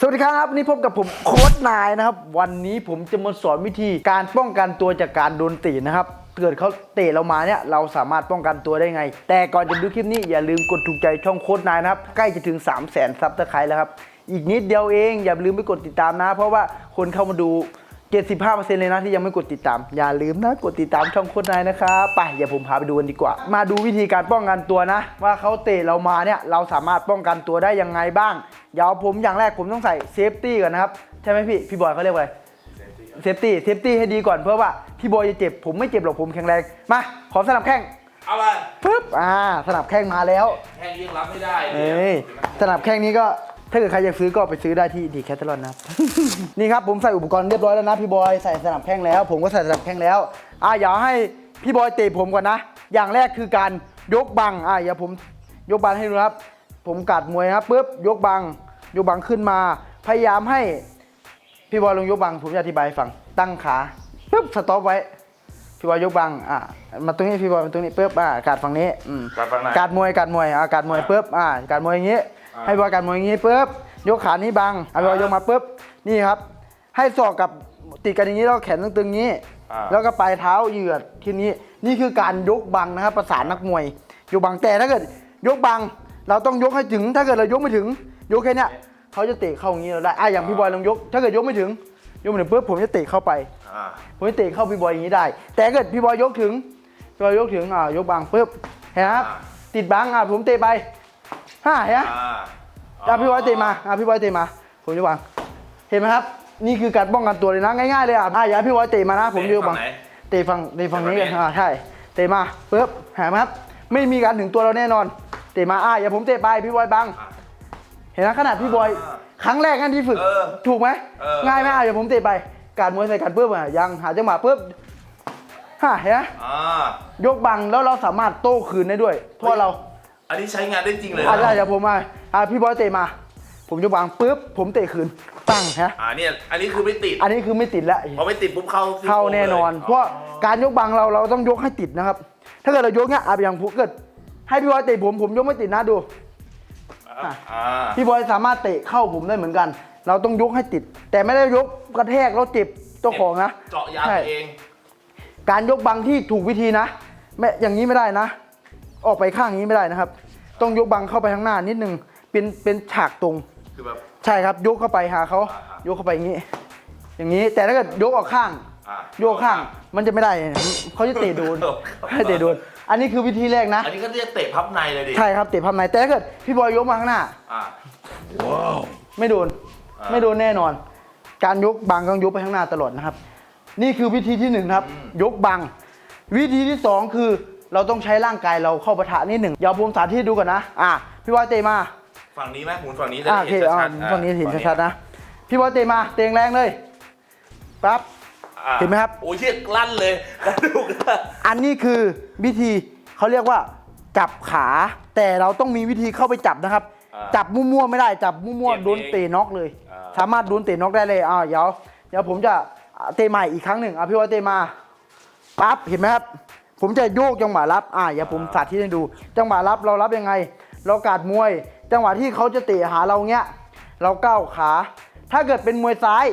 สวัสดีครับนี่พบกับผมโค้ดนายนะครับวันนี้ผมจะมาสอนวิธีการป้องกันตัวจากการโดนเตะนะครับเกิดเขาเตะเรามาเนี่ยเราสามารถป้องกันตัวได้ไง แต่ก่อนจะดูคลิปนี้อย่าลืมกดถูกใจช่องโค้ดนายนะครับใกล้จะถึง 3 0 0 0 0 0ซับสไครต์แล้วครับอีกนิดเดียวเองอย่าลืมไปกดติดตามนะ เพราะว่าคนเข้ามาดู 75%เลยนะที่ยังไม่กดติดตาม อย่าลืมนะกดติดตามช่องโค้ชนายนะครับไปอย่าผมพาไปดูกันดีกว่า มาดูวิธีการป้องกันตัวนะ ว่าเขาเตะเรามาเนี่ยเราสามารถป้องกันตัวได้ยังไงบ้างเดี๋ยวผมอย่างแรกผมต้องใส่เซฟตี้ก่อนนะครับใช่ไหมพี่พี่บอยเขาเรียกว่าอะไรเซฟตี้เซฟตี้ให้ดีก่อนเพื่อว่าพี่บอยจะเจ็บผมไม่เจ็บหรอกผมแข็งแรงมาขอสนับแข้งเอาไปปึ๊บอ่าสนับแข้งมาแล้วแห้งยังรับไม่ได้เลเอ้ยยสนับแข้งนี้ก็ ถ้าเกิดใครอยากซื้อก็ไปซื้อได้ที่ดีแคทเทอรอนนะครับ นี่ครับผมใส่อุปกรณ์เรียบร้อยแล้วนะพี่บอยใส่สนับแข้งแล้ว ผมก็ใส่สนับแข้งแล้วอะอย่าให้พี่บอยเตะผมก่อนนะ อย่างแรกคือการยกบังอะอย่าผมยกบังให้ดูนะครับ ผมกัดมวยนะครับปุ๊บยกบังยกบังขึ้นมา พยายามให้พี่บอยลงยกบัง ผมจะอธิบายให้ฟังตั้งขาปุ๊บสต็อปไว้พี่บอยยกบังอะมาตรงนี้พี่บอยมาตรงนี้ปุ๊บอะกาดฝั่งนี้อืมการฟังไหนการมวยการมวยอะการมวยปุ๊บอะการมวยอย่างงี้อ่า ให้พี่บอยการมวยอย่างงี้ปุ๊บยกขานี้บังเอาพี่บอยยกมาปุ๊บนี่ครับ ให้ศอกกับติดกันอย่างนี้แล้วแขนตึงๆนี้อ่าแล้วก็ปลายเท้าเหยียดทีนี้นี่คือการยกบังนะครับประสานนักมวยยกบังแต่ถ้าเกิด ยกบังเราต้องยกให้ถึง ถ้าเกิดเรายกไม่ถึง ยกแค่เนี้ยเขาจะเตะเข้าอย่างนี้เราได้อะอย่างพี่บอยลองยก ถ้าเกิดยกไม่ถึง ยกไม่ถึงปุ๊บผมจะเตะเข้าไปอ่าผมจะเตะเข้าพี่บอยอย่างนี้ได้ แต่ถ้าเกิดพี่บอยยกถึงพี่บอยยกถึงอ่ายกบังปุ๊บเห็นไหมครับอ่าติดบังอะผมเตะไป ห้าเห็นไหมอ่าอะพี่บอยเตะมาอะพี่บอยเตะมา ผมจะวางเห็นไหมครับ นี่คือการป้องกันตัวเลยนะง่ายๆเลยอะอะอย่าให้พี่บอยเตะมานะผมจะยกบังไหนเตะฝั่งเตะฝั่งนี้เตะกันฝั่งนี้อ่าใช่เตะมาปุ๊บเห็นไหมครับ ไม่มีการถึงตัวเราแน่นอน เตะมาอะอย่าผมเตะไปพี่บอยบังอะเห็นไหมขนาดพี่บอยอ่าครั้งแรกนั่นที่ฝึกเออถูกไหมเออง่ายไหมอะเดี๋ยวผมเตะไปการมวยใส่กันปุ๊บอะยังหาจังหวะปุ๊บฮ่าเห็นไหมอ่ายกบังแล้วเราสามารถโต้คืนได้ด้วยเพราะเรา อันนี้ใช้งานได้จริงเลยอะนะได้เดี๋ยวผมมาอะพี่บอยเตะมา ผมยกบังปุ๊บผมเตะคืนตั้งฮะ อ่าเนี่ยอันนี้คือไม่ติดอันนี้คือไม่ติดแล้วพอไม่ติดปุ๊บเข้าซี่เข้าโครงแน่นอน ลยเพราะการยกบังเราเราต้องยกให้ติดนะครับ ถ้าเกิดเรายกเนี้ยอะอย่างผมเกิด ให้พี่บอยเตะผมผมยกไม่ติดนะดู อ่าอ่าพี่บอยสามารถเตะเข้าผมได้เหมือนกัน เราต้องยกให้ติด แต่ไม่ได้ยกกระแทกแล้วเจ็บเจ้าของนะเจาะยางใช่ตัวเอง การยกบังที่ถูกวิธีนะไม่อย่างนี้ไม่ได้นะ ออกไปข้างนี้ไม่ได้นะครับ ต้องยกบังเข้าไปข้างหน้านิดนึงเป็นเป็นฉากตรงคือแบบใช่ครับยกเข้าไปหาเขาอ่าฮะยกเข้าไปอย่างนี้ อย่างนี้แต่ถ้าเกิดยกออกข้างอะโยกข้างมันจะไม่ได้เขาจะเตะโดนให้เตะโดนอันนี้คือวิธีแรกนะ อันนี้ก็เรียกเตะพับในเลยดิใช่ครับเตะพับในแต่ถ้าเกิดพี่บอยยกมาข้างหน้าอ่าไม่โดนอ่าไม่โดนแน่นอน การยกบังต้องยกไปข้างหน้าตลอดนะครับ นี่คือวิธีที่หนึ่งครับ ยกบัง วิธีที่สองคือ เราต้องใช้ร่างกายเราเข้าปะทะนิดหนึ่งเดี๋ยวผมสาธิตดูก่อนนะ อะพี่บอยเตะมาฝั่งนี้ไหมหมุนฝั่งนี้จะอะได้โอเคเห็นอะชัดๆอะฝั่งนี้เห็นชัดๆนะ พี่บอยเตะมาเตะแรงเลยปั๊บ อะเห็นไหมครับ โอ้ยเชือกลั่นเลยกระดูกอะอันนี้คือวิธีเขาเรียกว่าจับขา แต่เราต้องมีวิธีเข้าไปจับนะครับจับมั่วๆไม่ได้จับมั่วๆโดนเตะน็อกเลยสามารถโดนเตะน็อกได้เลยอ่าเดี๋ยวเดี๋ยวผมจะเตะใหม่อีกครั้งหนึ่งอะพี่ว่าเตะมาปั๊บเห็นไหมครับ ผมจะโยกจังหวะรับ อ่าอย่าผมสาธิตให้ดู จังหวะรับเรารับยังไง เรากาดมวย จังหวะที่เขาจะเตะหาเราเงี้ย เราก้าวขา ถ้าเกิดเป็นมวยซ้าย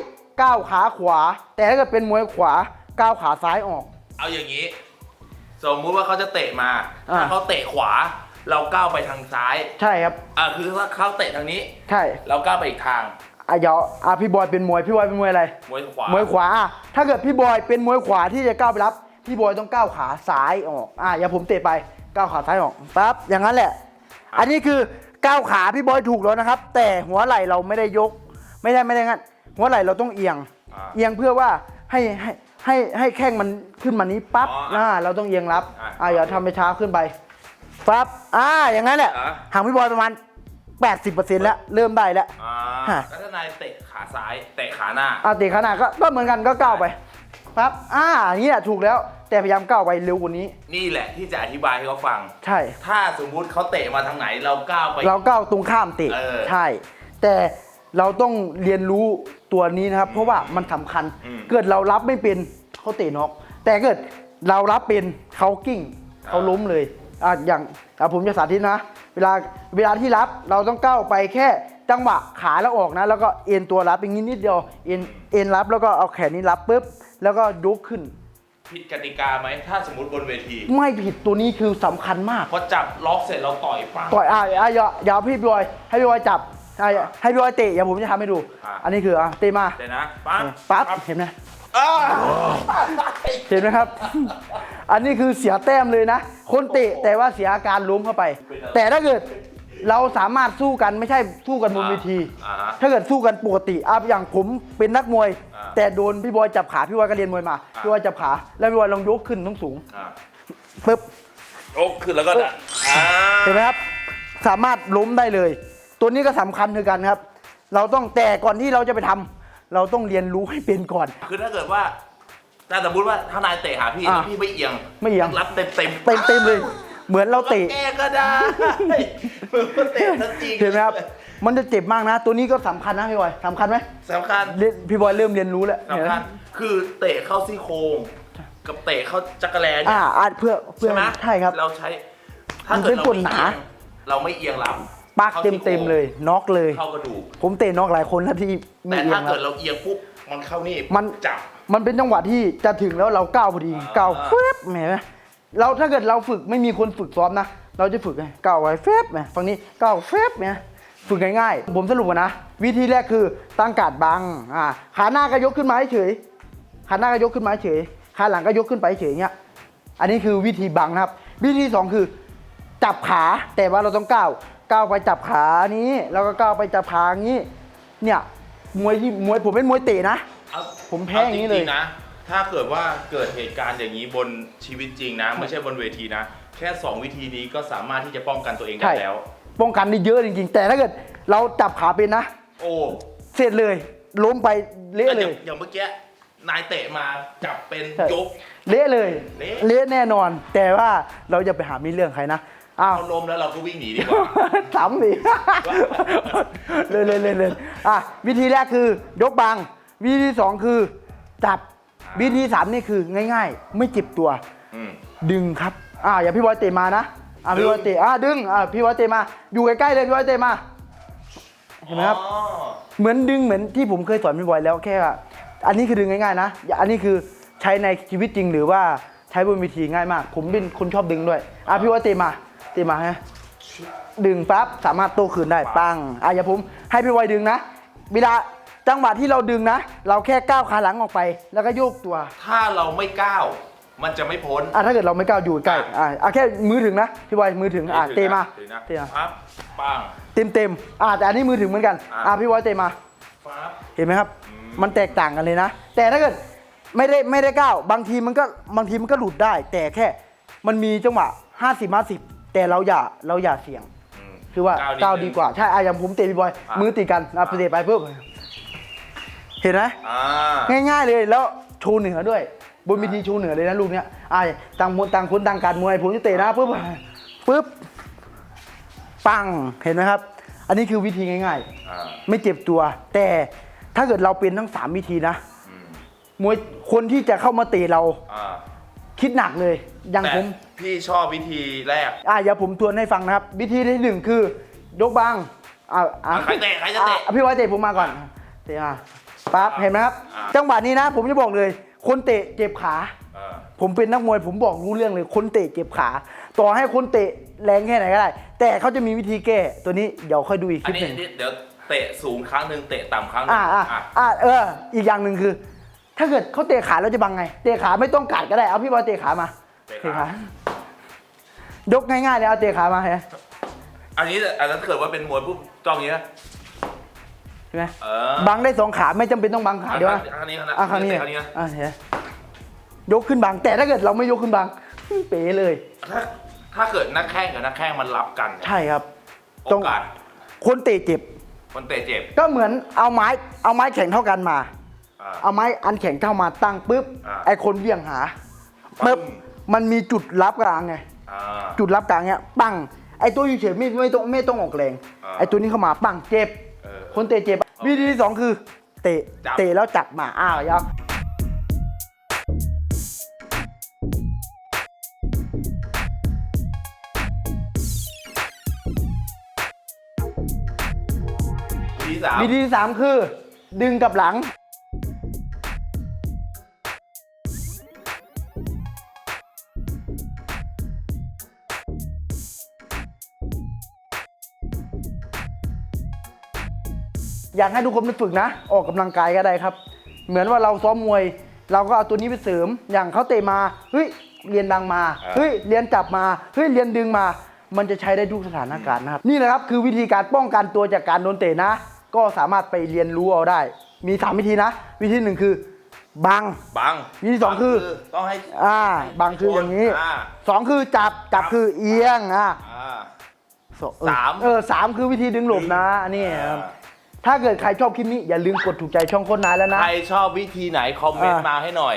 ก้าวขาขวา แต่ถ้าเกิดเป็นมวยขวาก้าวขาซ้ายออก เอาอย่างนี้ สมมุติว่าเขาจะเตะมา อ่า ถ้าเขาเตะขวา เราก้าวไปทางซ้าย ใช่ครับอ่าคือถ้าเขาเตะทางนี้ ใช่เราก้าวไปอีกทาง อะเดี๋ยวอะพี่บอยเป็นมวยพี่บอยเป็นมวยอะไร มวยขวามวยขวาอะถ้าเกิดพี่บอยเป็นมวยขวาที่จะก้าวไปรับ พี่บอยต้องก้าวขาซ้ายออกอะอย่าผมเตะไปก้าวขาซ้ายออกปั๊บอย่างนั้นแหละ อันนี้คือก้าวขาพี่บอยถูกแล้วนะครับ แต่หัวไหล่เราไม่ได้ยก ไม่ได้ไม่ได้งั้นหัวไหล่เราต้องเอียง อ่าเอียงเพื่อว่าให้ให้ให้ให้แข้งมันขึ้นมานี้ปั๊บอ๋ออะอ่าเราต้องเอียงรับอะอ่าอย่าทำไปช้าขึ้นไปปั๊บอ่าอย่างนั้นแหละอะ ห่างพี่บอยประมาณ 80%แล้วเริ่มได้แล้ว อ่าฮะ แล้วถ้านายเตะขาซ้าย เตะขาหน้า อาเตะขนาดก็ก็เหมือนกันก็ก้าวไป ปั๊บอ่าอย่างนี้แหละถูกแล้ว แต่พยายามก้าวไปเร็วกว่านี้ นี่แหละที่จะอธิบายให้เขาฟัง ใช่ ถ้าสมมุติเขาเตะมาทางไหนเราก้าวไป เราก้าวตรงข้ามเตะเออใช่ แต่เราต้องเรียนรู้ตัวนี้นะครับ เพราะว่ามันสำคัญ อืม เกิดเรารับไม่เป็นเขาเตะน็อกแต่เกิดเรารับเป็นเขากิ้งเขาล้มเลยอะอย่างอะผมจะสาธิตนะ เวลาเวลาที่รับเราต้องก้าวไปแค่จังหวะขาแล้วออกนะ แล้วก็เอ็นตัวรับอย่างนี้นิดเดียวเอ็นเอ็นรับแล้วก็เอาแขนนี้รับปุ๊บ แล้วก็ยกขึ้น ผิดกติกาไหมถ้าสมมติบนเวที ไม่ผิดตัวนี้คือสำคัญมาก พอจับล็อกเสร็จเราต่อยปังต่อยอะอะอย่าอย่าพี่บอย ให้พี่บอยจับอะอย่าให้พี่บอยเตะอย่าผมจะทำให้ดู อะ อันนี้คืออะเตะมาเดี๋ยวนะปั๊บปั๊บเห็นไหมอ้าเห็นไหมครับ อันนี้คือเสียแต้มเลยนะ คนเตะแต่ว่าเสียอาการล้มเข้าไป แต่ถ้าเกิด เราสามารถสู้กันไม่ใช่สู้กันบนเวที อ่าฮะถ้าเกิดสู้กันปกติอะอย่างผมเป็นนักมวย อ่าแต่โดนพี่บอยจับขาพี่บอยก็เรียนมวยมาอ่า พี่บอยจับขาแล้วพี่บอยลองยกขึ้นต้องสูงอ่าปึ๊บโอ้ขึ้นแล้วก็ดันอ่าเห็นไหมครับ สามารถล้มได้เลย ตัวนี้ก็สำคัญคือกันครับ เราต้องแต่ก่อนที่เราจะไปทำเราต้องเรียนรู้ให้เป็นก่อน คือถ้าเกิดว่าถ้าสมมติว่าถ้านายเตะหาพี่อะแล้วพี่ไม่เอียงไม่เอียง รับเต็มเต็มเต็มเต็มๆเลย เหมือนเราก็เตะแก้ก็ได้เหมือนเตะทันจริงเห็นไหมครับมันจะเจ็บมากนะ ตัวนี้ก็สำคัญนะพี่บอยสำคัญไหมสำคัญเรียนพี่บอยเริ่มเรียนรู้แล้วเห็นสำไหมคัญคือเตะเข้าซี่โครงกับเตะเข้าจักรแลเนี่อ่ายอ่าเพื่อเพื่อใช่ไหมใช่ครับ เราใช้มันเป็นส่วนหนาเราไม่เอียงรับปักเต็มเต็มๆเลยน็อกเลยเข้ากระดูกผมเตะน็อกหลายคนแล้วที่ไม่แต่เอียถ้างครัเกิดบเราเอียงปุ๊บมันเข้านี่มันจับมันเป็นจังหวะที่จะถึงแล้วเราก้าวพอดีอ่าก้าวเฟบเห็นไหม เราถ้าเกิดเราฝึกไม่มีคนฝึกซ้อมนะ เราจะฝึกไงก้าวไว้เฟบไงฝั่งนี้ก้าวเฟบไงฝึกง่ายๆ ผมสรุปก่อนนะ วิธีแรกคือตั้งการ์ดบังอ่าขาหน้าก็ยกขึ้นมาเฉยขาหน้าก็ยกขึ้นมาเฉยขาหลังก็ยกขึ้นไปเฉยเงี้ยอันนี้คือวิธีบังนะครับ วิธีสองคือจับขาแต่ว่าเราต้องก้าวก้าวไปจับขานี้แล้วก็ก้าวไปจับขางี้ เนี่ยมวยที่มวยผมเป็นมวยเตะนะเอาผมแพ้อย่างนี้เลยจริๆนะ ถ้าเกิดว่าเกิดเหตุการณ์อย่างนี้บนชีวิตจริงนะ ไม่ใช่บนเวทีนะ แค่ 2 วิธีนี้ก็สามารถที่จะป้องกันตัวเองได้ใช่แล้ว ป้องกันได้เยอะจริงๆ แต่ถ้าเกิดเราจับขาเป็นนะ โอ้เสร็จเลย ล้มไปเละเลอยย่างอย่างเมื่อกี้นายเตะมาจับเป็นใช่ยกเละเลยเละเละแน่นอน แต่ว่าเราจะไปหามีเรื่องใครนะอ้าวเขาล้มแล้วเราก็วิ่งหนีดีกว่าสามดิเลยเลยเลยเลยอะวิธีแรกคือยกบัง วิธีสองคือจับ วิธีสามนี่คือง่าย ๆ ไม่เจ็บตัว อืม ดึงครับ อ่าอย่าพี่บอยเตะมานะ อ่าพี่บอยเตะ อ่าดึง อ่าพี่บอยเตะมา อยู่ใกล้ๆเลยพี่บอยเตะมา เห็นไหมครับ อ๋อเหมือนดึงเหมือนที่ผมเคยสอนพี่บอยแล้วแค่ว่าอันนี้คือดึงง่ายๆนะอย่าอันนี้คือใช้ในชีวิตจริงหรือว่าใช้บนเวทีง่ายมาก ผมเป็นคนชอบดึงด้วย อะพี่ว่าเตะมา เตะมาฮะ ดึงปั๊บสามารถโต้คืนได้ปัง อะอย่าผมให้พี่บอยดึงนะเวลา จังหวะที่เราดึงนะ เราแค่ก้าวขาหลังออกไป แล้วก็โยกตัวถ้าเราไม่ก้าว มันจะไม่พ้นอะถ้าเกิดเราไม่ก้าวอยู่ใกล้อะอะแค่มือถึงนะพี่บอยมือถึงอะเตะมาถึงนะเตะมาปั๊บปัง เต็มเต็มๆอะแต่อันนี้มือถึงเหมือนกันอะ อะพี่บอยเตะมา ปั๊บ เห็นไหมครับ อืม มันแตกต่างกันเลยนะ แต่ถ้าเกิดไม่ได้ไม่ได้ก้าวบางทีมันก็บางทีมันก็หลุดได้ แต่แค่มันมีจังหวะ 50 50 แต่เราอย่าเราอย่าเสี่ยง อืมคือว่านิก้าวนึงดีกว่า ใช่อะอย่างผมเตะพี่บอยอะมือติดกันนะเตะไปปุ๊บ เห็นไหมอ่าง่ายๆเลยแล้วโชว์เหนือด้วย บนวิธีโชว์เหนือเลยนะลูกเนี้ยอะต่างคนต่างคนต่างการมวยผมจะเตะนะปุ๊บปุ๊บปังเห็นไหมครับ อันนี้คือวิธีง่ายๆอ่าไม่เจ็บตัว แต่ถ้าเกิดเราเป็นทั้งสามวิธีนะอืมมวยคนที่จะเข้ามาเตะเราอ่าคิดหนักเลยอย่างแต่ผม พี่ชอบวิธีแรก อะอย่าผมทวนให้ฟังนะครับ วิธีที่หนึ่งคือยกบังอะอะใครเตะใครจะเตะ อ่พี่ไว้เตะผมมาก่อนเตะมา ปั๊บเห็นไหมครับอะจังหวะนี้นะ ผมจะบอกเลย คนเตะเจ็บขาอ่าผมเป็นนักมวย ผมบอกรู้เรื่องเลย คนเตะเจ็บขา ต่อให้คนเตะแรงแค่ไหนก็ได้ แต่เขาจะมีวิธีแก้ตัวนี้เดี๋ยวค่อยดูอีกคอัลินปนี้หนึ่งเดี๋ยวเตะสูงครั้งหนึ่งเตะต่ำครั้งหนึ่อ่างอ่าอะอ่าเออ อีกอย่างหนึ่งคือ ถ้าเกิดเขาเตะขาเราจะบังไง เตะขาไม่ต้องกัดก็ได้เอาพี่บอยเตะขามาเตะขายกง่ายๆเลยเอาเตะขามาเห็นไหมอันนี้อันนั้นเกิดว่าเป็นมวยปุ๊บจ้องอย่างนี้นะ เห็นไหมเออบังได้สองขาไม่จำเป็นต้องบังขาเดียวนะครั้งนี้ครั้งนี้อะครั้งนี้เตะครั้งนี้นะอะเห็นไหมยกขึ้นบังแต่ถ้าเกิดเราไม่ยกขึ้นบังเป๋เลย ถ้าถ้าเกิดนักแข้งกับนักแข้งมันรับกันเนี่ยใช่ครับ โอกาสคนเตะเจ็บคนเตะเจ็บ ก็เหมือนเอาไม้เอาไม้แข็งเท่ากันมา อ่า เอาไม้อันแข็งเท่ามาตั้งปุ๊บอ่าไอ้คนเบี่ยงหาปุ๊บปึ้งมันมีจุดรับกลางไง อ่า จุดรับกลางเนี้ยปังไอ้ตัวเฉยๆไม่ไม่ต้องไม่ต้องออกแรง อ่าไอ้ตัวนี้เข้ามาปังเจ็บ เออ คนเตะเจ็บ วิธีที่สองคือ เตะจับ เตะแล้วจับมาอ้าวยักสามวิธีที่สามคือ ดึงกลับหลัง อยากให้ทุกคนไปฝึกนะ ออกกำลังกายก็ได้ครับ เหมือนว่าเราซ้อมมวย เราก็เอาตัวนี้ไปเสริม อย่างเขาเตะมาเฮ้ยเรียนดังมาอ่าเฮ้ยเรียนจับมาเฮ้ยเรียนดึงมา มันจะใช้ได้ทุกสถานการณ์นะครับนี่นะครับคือวิธีการป้องกันตัวจากการโดนเตะนะ ก็สามารถไปเรียนรู้เอาได้ มีสามวิธีนะ วิธีหนึ่งคือบังบังวิธีสองคือต้องให้อ่าบังคืออย่างนี้อ่าสองคือจับจับคือเอียงอ่าอ่าสองเออสามเออสามคือวิธีดึงหลบนะอันนี่ครับอ่า ถ้าเกิดใครชอบคลิปนี้อย่าลืมกดถูกใจช่องโคนนายแล้วนะ ใครชอบวิธีไหนคอมเมนต์อ่ามมาให้หน่อย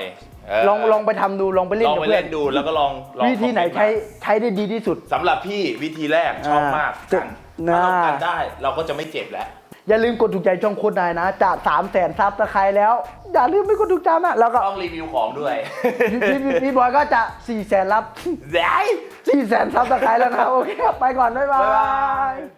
เลองลองไปทำดูลองไปเล่นลองกับไปเพื่อเล่นนดูแล้วก็ลองลองวิธีไหนคอมเมต์ใช้มาใช้ได้ดีที่สุด สำหรับพี่วิธีแรกชอบมากอ่ากันน่าถ้าเรากันได้เราก็จะไม่เจ็บแล้ว อย่าลืมกดถูกใจช่องโคตรนายนะจากสามแสนซับสไครแล้ว อย่าลืมไม่กดถูกใจนะแล้วก็ต้องรีวิวของด้วยพี่พี่พี่บอยก็จะ4ี่แสนรับ ได้4ี่แสนซับสไครแล้วนะครับโอเคครับไปก่อนบ๊ายบาบ๊ายบาย ย